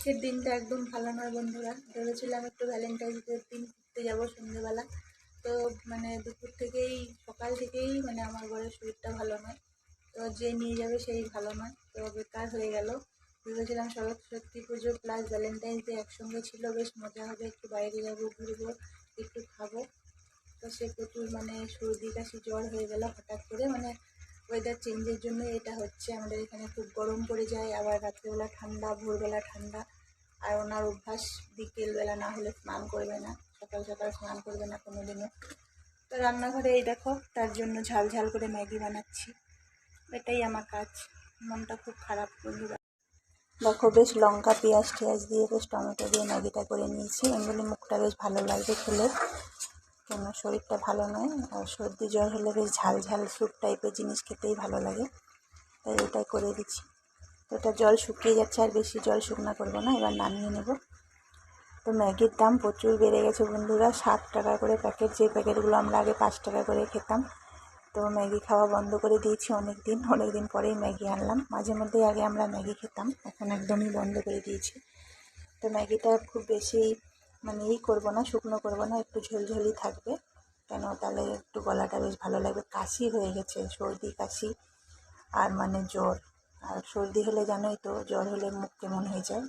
আজকের দিনটা একদম ভালো নয় বন্ধুরা। ভেবেছিলাম একটু ভ্যালেন্টাইন্স ডের দিন ঘুরতে যাব সন্ধ্যেবেলা। তো মানে দুপুর থেকেই, সকাল থেকেই মানে আমার ঘরের শরীরটা ভালো নয়। তো যে নিয়ে যাবে সেই ভালো নয়। তো বেকার হয়ে গেল। ভেবেছিলাম সরস্বতী পুজো প্লাস ভ্যালেন্টাইন্স ডে একসঙ্গে ছিল, বেশ মজা হবে। একটু বাইরে যাব, ঘুরবো, একটু খাব। তো সে প্রচুর মানে সর্দি, কাশি, জ্বর হয়ে গেল হঠাৎ করে। মানে ওয়েদার চেঞ্জের জন্য এটা হচ্ছে আমাদের এখানে খুব গরম পড়ে যায়, আবার রাত্রেবেলা ঠান্ডা, ভোরবেলা ঠান্ডা। আর ওনার অভ্যাস বিকেলবেলা না হলে স্নান করবে না, সকাল সকাল স্নান করবে না কোনো দিনও তো রান্নাঘরে এই দেখো, তার জন্য ঝাল ঝাল করে ম্যাগি বানাচ্ছি। এটাই আমার কাজ, মনটা খুব খারাপ বন্ধুরা। দেখো বেশ লঙ্কা, পেঁয়াজ টেয়াজ দিয়ে বেশ টমেটো দিয়ে ম্যাগিটা করে নিয়েছি। এমনি মুখটা বেশ ভালো লাগবে খেলে। কেন শরীরটা ভালো নয়, আর সর্দি জ্বর হলে বেশ ঝাল ঝাল স্যুপ টাইপের জিনিস খেতেই ভালো লাগে। তাই এটাই করে দিচ্ছি। তো এটা জল শুকিয়ে যাচ্ছে, আর বেশি জল শুকনা করব না, এবার নামিয়ে নেব। তো ম্যাগির দাম প্রচুর বেড়ে গেছে বন্ধুরা ষাট টাকা করে প্যাকেট, যে প্যাকেটগুলো আমরা আগে পাঁচ টাকা করে খেতাম। তো ম্যাগি খাওয়া বন্ধ করে দিয়েছি অনেক দিন অনেক দিন পরেই ম্যাগি আনলাম। মাঝে মধ্যেই আগে আমরা ম্যাগি খেতাম, এখন একদমই বন্ধ করে দিয়েছি। তো ম্যাগিটা খুব বেশি মানে এই করব না, শুকনো করব না, একটু ঝোলঝলি থাকবে। কেন? তাহলে একটু গলাটা বেশ ভালো লাগবে। কাশি হয়ে গেছে, সর্দি, কাশি আর মানে জ্বর। আর সর্দি হলে জানোই তো, জ্বর হলে মুখ কেমন হয়ে যায়।